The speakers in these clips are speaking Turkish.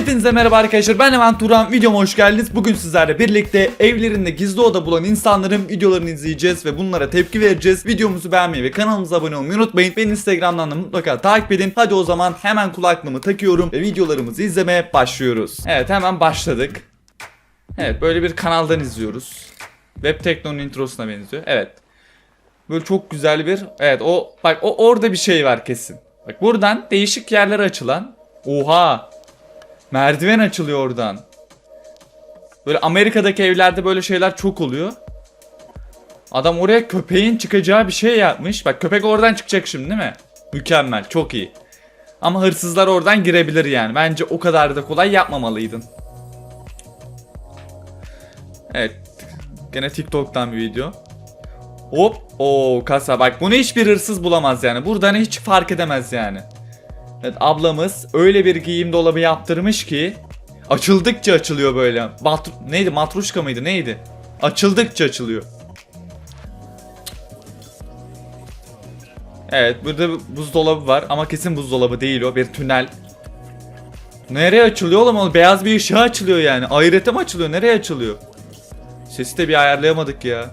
Hepinize merhaba arkadaşlar ben hemen Turan videoma hoş geldiniz. Bugün sizlerle birlikte evlerinde gizli oda bulan insanların videolarını izleyeceğiz ve bunlara tepki vereceğiz. Videomuzu beğenmeyi ve kanalımıza abone olmayı unutmayın. Beni Instagram'dan da mutlaka takip edin. Hadi o zaman hemen kulaklığımı takıyorum ve videolarımızı izlemeye başlıyoruz. Evet hemen başladık. Evet böyle bir kanaldan izliyoruz. Web Tekno'nun introsuna benziyor. Evet. Böyle çok güzel bir evet o bak o orada bir şey var kesin. Bak buradan değişik yerlere açılan Oha Merdiven açılıyor oradan. Böyle Amerika'daki evlerde böyle şeyler çok oluyor. Adam oraya köpeğin çıkacağı bir şey yapmış. Bak köpek oradan çıkacak şimdi değil mi? Mükemmel, çok iyi. Ama hırsızlar oradan girebilir yani. Bence o kadar da kolay yapmamalıydın. Evet. Gene TikTok'tan bir video. Hop. o kasa. Bak bunu hiçbir hırsız bulamaz yani. Buradan hiç fark edemez yani. Evet ablamız öyle bir giyim dolabı yaptırmış ki açıldıkça açılıyor böyle. Matru neydi matruşka mıydı neydi? Açıldıkça açılıyor. Evet burada buzdolabı var ama kesin buzdolabı değil o bir tünel. Nereye açılıyor oğlum o beyaz bir ışığa açılıyor yani. Ahirete mi açılıyor nereye açılıyor? Sesi de bir ayarlayamadık ya.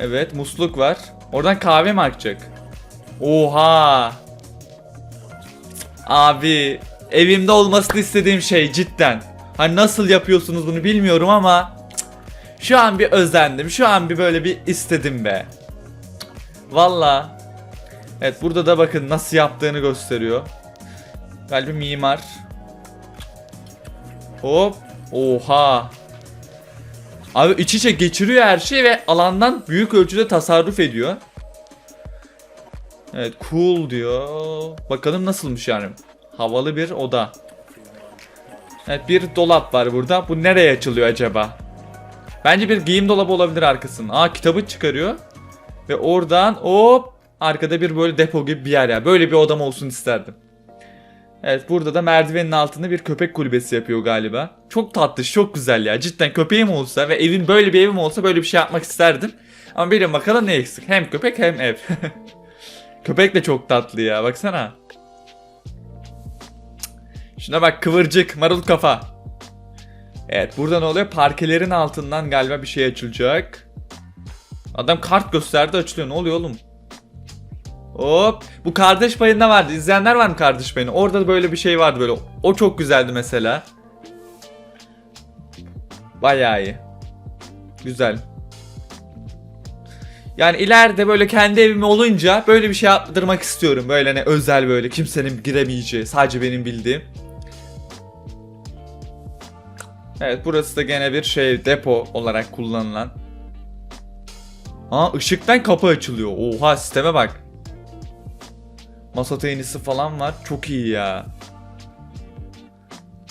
Evet musluk var. Oradan kahve mi akacak? Oha. Abi evimde olmasını istediğim şey cidden. Hani nasıl yapıyorsunuz bunu bilmiyorum ama şu an bir özendim. Şu an bir böyle bir istedim be. Valla. Evet burada da bakın nasıl yaptığını gösteriyor. Galiba mimar. Hop. Oha. Abi iç içe geçiriyor her şeyi ve alandan büyük ölçüde tasarruf ediyor. Evet cool diyor. Bakalım nasılmış yani. Havalı bir oda. Evet bir dolap var burada. Bu nereye açılıyor acaba? Bence bir giyim dolabı olabilir arkasının. Aa kitabı çıkarıyor. Ve oradan hop arkada bir böyle depo gibi bir yer ya. Böyle bir odam olsun isterdim. Evet burada da merdivenin altında bir köpek kulübesi yapıyor galiba. Çok tatlı, çok güzel ya. Cidden köpeğim olsa ve evin böyle bir evim olsa böyle bir şey yapmak isterdim. Ama benim bakalım ne eksik. Hem köpek hem ev. Köpek de çok tatlı ya baksana. Şuna bak kıvırcık marul kafa. Evet burada ne oluyor? Parkelerin altından galiba bir şey açılacak. Adam kart gösterdi açılıyor. Ne oluyor oğlum? Hop. Bu kardeş payında vardı. İzleyenler var mı kardeş payını? Orada da böyle bir şey vardı böyle. O çok güzeldi mesela. Bayağı iyi. Güzel. Yani ileride böyle kendi evim olunca böyle bir şey yaptırmak istiyorum. Böyle ne özel böyle kimsenin giremeyeceği sadece benim bildiğim. Evet burası da gene bir şey depo olarak kullanılan. Aa ışıktan kapı açılıyor. Oha sisteme bak. Masa tenisi falan var. Çok iyi ya.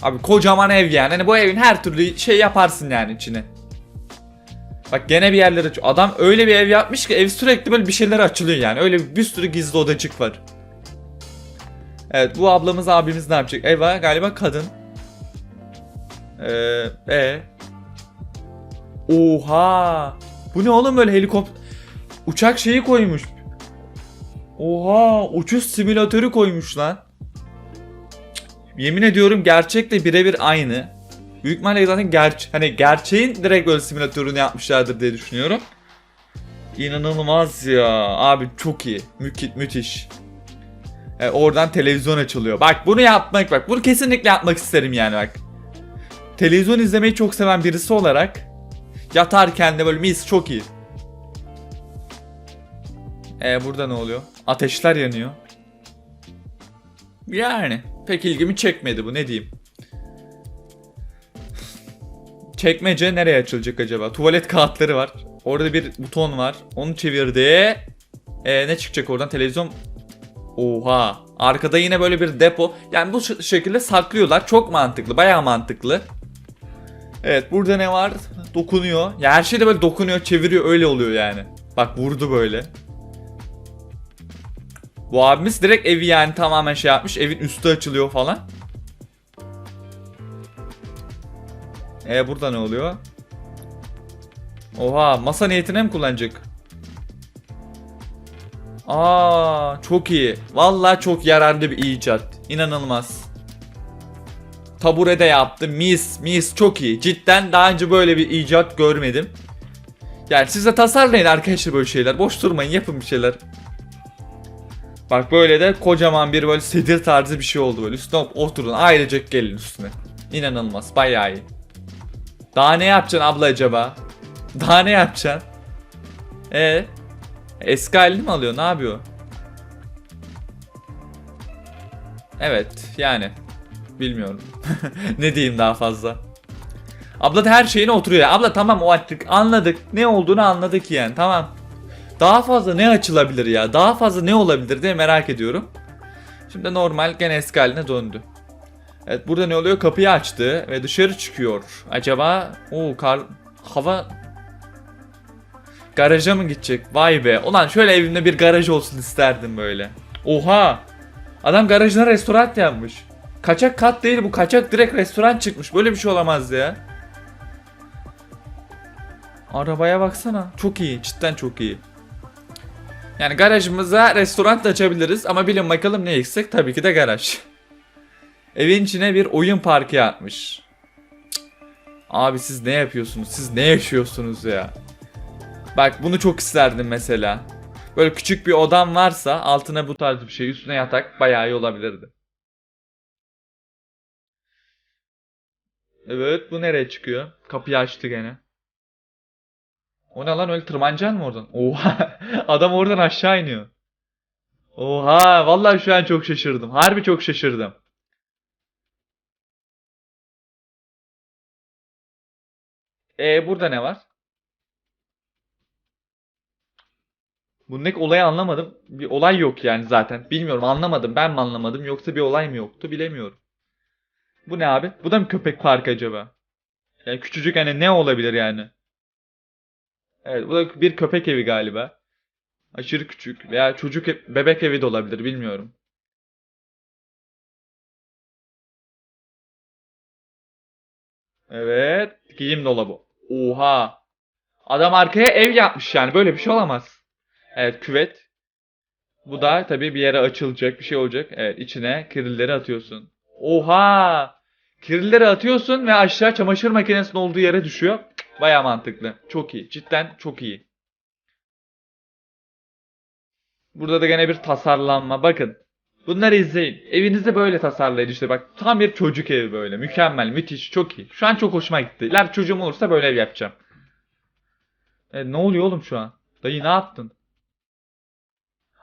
Abi kocaman ev yani. Hani bu evin her türlü şey yaparsın yani içine. Bak gene bir yerler açıyor. Adam öyle bir ev yapmış ki ev sürekli böyle bir şeyler açılıyor yani. Öyle bir sürü gizli odacık var. Evet bu ablamız abimiz ne yapacak? Eva galiba kadın. Ee, e. Oha. Bu ne oğlum böyle helikopter uçak şeyi koymuş. Oha uçuş simülatörü koymuş lan. Yemin ediyorum gerçekle birebir aynı. Büyük ihtimalle zaten ger hani gerçeğin direkt böyle simülatörünü yapmışlardır diye düşünüyorum. İnanılmaz ya. Abi çok iyi. Mü müthiş. E, oradan televizyon açılıyor. Bak bunu yapmak bak. Bunu kesinlikle yapmak isterim yani bak. Televizyon izlemeyi çok seven birisi olarak yatarken de böyle mis çok iyi. E burada ne oluyor? Ateşler yanıyor. Yani pek ilgimi çekmedi bu ne diyeyim. Çekmece nereye açılacak acaba? Tuvalet kağıtları var. Orada bir buton var. Onu çevirdi. Ee, ne çıkacak oradan? Televizyon. Oha. Arkada yine böyle bir depo. Yani bu şekilde saklıyorlar. Çok mantıklı. Bayağı mantıklı. Evet burada ne var? Dokunuyor. Ya her şey de böyle dokunuyor, çeviriyor. Öyle oluyor yani. Bak vurdu böyle. Bu abimiz direkt evi yani tamamen şey yapmış. Evin üstü açılıyor falan. E burada ne oluyor? Oha masa niyetine mi kullanacak? Aa çok iyi. Vallahi çok yararlı bir icat. İnanılmaz. taburede yaptı. Mis mis çok iyi. Cidden daha önce böyle bir icat görmedim. Yani siz de tasarlayın arkadaşlar böyle şeyler. Boş durmayın yapın bir şeyler. Bak böyle de kocaman bir böyle sedir tarzı bir şey oldu böyle. Üstüne oturun ailecek gelin üstüne. İnanılmaz bayağı iyi. Daha ne yapacaksın abla acaba? Daha ne yapacaksın? E eski halini mi alıyor? Ne yapıyor? Evet yani bilmiyorum. ne diyeyim daha fazla. Abla da her şeyine oturuyor. ya. Abla tamam o artık anladık. Ne olduğunu anladık yani tamam. Daha fazla ne açılabilir ya? Daha fazla ne olabilir diye merak ediyorum. Şimdi normal gene eski haline döndü. Evet burada ne oluyor? Kapıyı açtı ve dışarı çıkıyor. Acaba o kar hava garaja mı gidecek? Vay be. Ulan şöyle evimde bir garaj olsun isterdim böyle. Oha. Adam garajına restoran yapmış. Kaçak kat değil bu kaçak direkt restoran çıkmış. Böyle bir şey olamaz ya. Arabaya baksana. Çok iyi. Cidden çok iyi. Yani garajımıza restoran da açabiliriz ama bilin bakalım ne eksik? Tabii ki de garaj. Evin içine bir oyun parkı yapmış. Abi siz ne yapıyorsunuz? Siz ne yaşıyorsunuz ya? Bak bunu çok isterdim mesela. Böyle küçük bir odam varsa altına bu tarz bir şey üstüne yatak bayağı iyi olabilirdi. Evet bu nereye çıkıyor? Kapıyı açtı gene. O ne lan öyle tırmanacaksın mı oradan? Oha adam oradan aşağı iniyor. Oha vallahi şu an çok şaşırdım. Harbi çok şaşırdım. E burada ne var? Bundaki olayı anlamadım. Bir olay yok yani zaten. Bilmiyorum anlamadım. Ben mi anlamadım yoksa bir olay mı yoktu bilemiyorum. Bu ne abi? Bu da mı köpek parkı acaba? Yani küçücük hani ne olabilir yani? Evet bu da bir köpek evi galiba. Aşırı küçük veya çocuk ev- bebek evi de olabilir bilmiyorum. Evet giyim dolabı. Oha. Adam arkaya ev yapmış yani böyle bir şey olamaz. Evet küvet. Bu da tabii bir yere açılacak bir şey olacak. Evet içine kirilleri atıyorsun. Oha! Kirilleri atıyorsun ve aşağı çamaşır makinesinin olduğu yere düşüyor. Baya mantıklı. Çok iyi. Cidden çok iyi. Burada da gene bir tasarlanma. Bakın. Bunları izleyin. Evinizi böyle tasarlayın işte bak. Tam bir çocuk evi böyle. Mükemmel, müthiş, çok iyi. Şu an çok hoşuma gitti. İler çocuğum olursa böyle ev yapacağım. E, ne oluyor oğlum şu an? Dayı ne yaptın?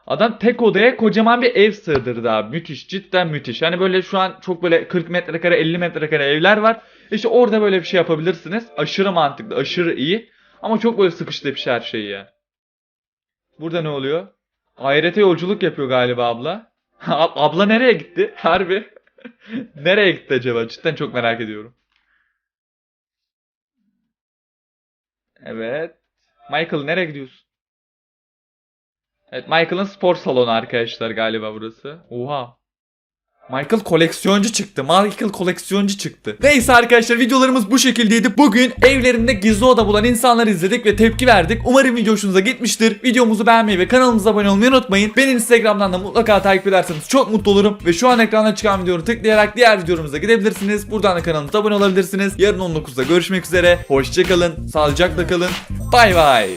Adam tek odaya kocaman bir ev sığdırdı abi. Müthiş, cidden müthiş. Hani böyle şu an çok böyle 40 metrekare, 50 metrekare evler var. İşte orada böyle bir şey yapabilirsiniz. Aşırı mantıklı, aşırı iyi. Ama çok böyle sıkıştı her şeyi ya. Burada ne oluyor? Ahirete yolculuk yapıyor galiba abla. Ab- abla nereye gitti? Harbi. nereye gitti acaba? Cidden çok merak ediyorum. Evet. Michael nereye gidiyorsun? Evet Michael'ın spor salonu arkadaşlar galiba burası. Oha. Michael koleksiyoncu çıktı. Michael koleksiyoncu çıktı. Neyse arkadaşlar videolarımız bu şekildeydi. Bugün evlerinde gizli oda bulan insanları izledik ve tepki verdik. Umarım video hoşunuza gitmiştir. Videomuzu beğenmeyi ve kanalımıza abone olmayı unutmayın. Beni Instagram'dan da mutlaka takip ederseniz çok mutlu olurum. Ve şu an ekranda çıkan videoyu tıklayarak diğer videolarımıza gidebilirsiniz. Buradan da kanalımıza abone olabilirsiniz. Yarın 19'da görüşmek üzere. Hoşçakalın. Sağlıcakla kalın. Bay bay.